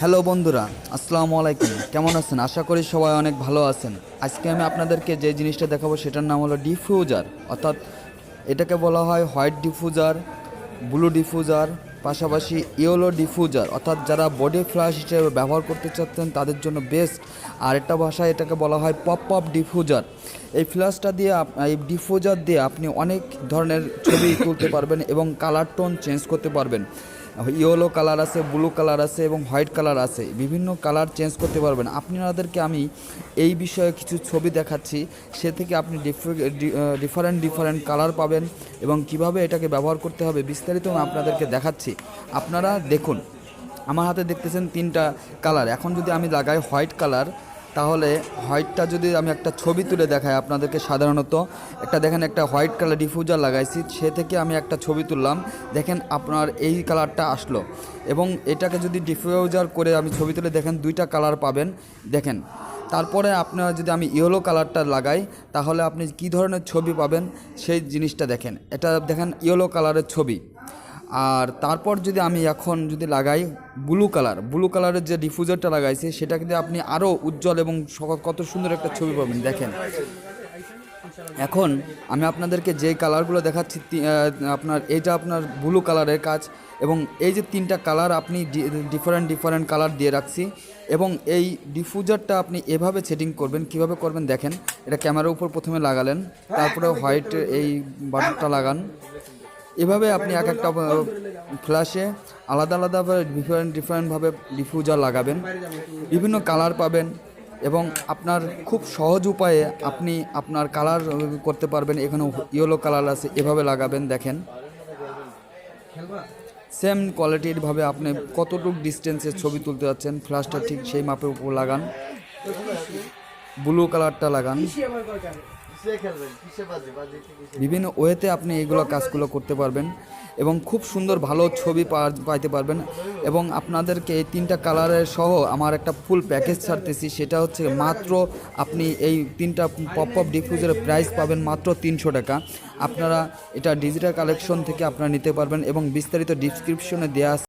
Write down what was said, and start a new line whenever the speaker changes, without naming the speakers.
Hello বন্ধুরা, আসসালামু আলাইকুম। কেমন আছেন? আশা করি সবাই অনেক ভালো আছেন। আজকে আমি আপনাদেরকে যে জিনিসটা দেখাবো সেটার নাম হলো ডিফিউজার। অর্থাৎ এটাকে বলা হয় হোয়াইট ডিফিউজার, ব্লু ডিফিউজার, পাশাপাশি ইয়েলো ডিফিউজার। অর্থাৎ যারা বডি ফ্ল্যাশ হিসেবে ব্যবহার করতে চাচ্ছেন, তাদের জন্য বেস্ট। আর একটা ভাষায় এটাকে বলা হয় পপ পপ ডিফিউজার। এই ফ্ল্যাশটা দিয়ে এই ডিফিউজার দিয়ে আপনি অনেক ধরনের ছবি তুলতে পারবেন এবং কালার টোন চেঞ্জ করতে পারবেন। ইয়েলো কালার আছে ব্লু কালার আছে এবং হোয়াইট কালার আছে। বিভিন্ন কালার চেঞ্জ করতে পারবেন। আপনাদেরকে আমি এই বিষয়ে কিছু ছবি দেখাচ্ছি। সে থেকে আপনি ডিফারেন্ট ডিফারেন্ট কালার পাবেন এবং কীভাবে এটাকে ব্যবহার করতে হবে বিস্তারিত আমি আপনাদেরকে দেখাচ্ছি। আপনারা দেখুন, আমার হাতে দেখতেছেন তিনটা কালার এখন যদি আমি লাগাই হোয়াইট কালার তাহলে হোয়াইটটা যদি আমি একটা ছবি তুলে দেখাই আপনাদেরকে সাধারণত, একটা দেখেন একটা হোয়াইট কালার ডিফিউজার লাগাইছি, সে থেকে আমি একটা ছবি তুললাম, দেখেন আপনার এই কালারটা আসলো। এবং এটাকে যদি ডিফিউজার করে আমি ছবি তুলে, দেখেন দুইটা কালার পাবেন, দেখেন। তারপরে আপনার যদি আমি ইয়েলো কালারটা লাগাই, তাহলে আপনি কি ধরনের ছবি পাবেন, সেই জিনিসটা দেখেন। এটা দেখেন ইয়েলো কালারের ছবি। আর তারপর যদি আমি এখন যদি লাগাই ব্লু কালার ব্লু কালারের যে ডিফিউজারটা লাগাইছি, সেটা কিন্তু আপনি আরও উজ্জ্বল এবং কত সুন্দর একটা ছবি পাবেন, দেখেন। এখন আমি আপনাদেরকে যে কালারগুলো দেখাচ্ছি আপনার, এইটা আপনার ব্লু কালারের কাজ এবং এই যে তিনটা কালার আপনি ডিফারেন্ট ডিফারেন্ট কালার দিয়ে রাখছি এবং এই ডিফিউজারটা আপনি এভাবে সেটিং করবেন, কীভাবে করবেন দেখেন। এটা ক্যামেরার উপর প্রথমে লাগালেন, তারপরে হোয়াইট এই বাটনটা লাগান। এভাবে আপনি এক একটা ফ্ল্যাশে আলাদা আলাদাভাবে ডিফারেন্ট ডিফারেন্টভাবে ডিফিউজার লাগাবেন, বিভিন্ন কালার পাবেন এবং আপনার খুব সহজ উপায়ে আপনি আপনার কালার করতে পারবেন। এখানে ইয়েলো কালার আছে, এভাবে লাগাবেন, দেখেন। সেম কোয়ালিটিরভাবে আপনি কতটুকু ডিস্টেন্সের ছবি তুলতে যাচ্ছেন ফ্ল্যাশটা ঠিক সেই মাপের উপর লাগান। ব্লু কালারটা লাগান। বিভিন্ন ওয়েতে আপনি এইগুলো কাজগুলো করতে পারবেন এবং খুব সুন্দর ভালো ছবি পাইতে পারবেন এবং আপনাদেরকে এই তিনটা কালারের সহ আমার একটা ফুল প্যাকেজ ছাড়তেছি, সেটা হচ্ছে মাত্র আপনি এই তিনটা পপ পপ ডিফিউজারের প্রাইস পাবেন মাত্র তিনশো টাকা। আপনারা এটা ডিজিটাল কালেকশন থেকে আপনারা নিতে পারবেন এবং বিস্তারিত ডিসক্রিপশনে দেওয়া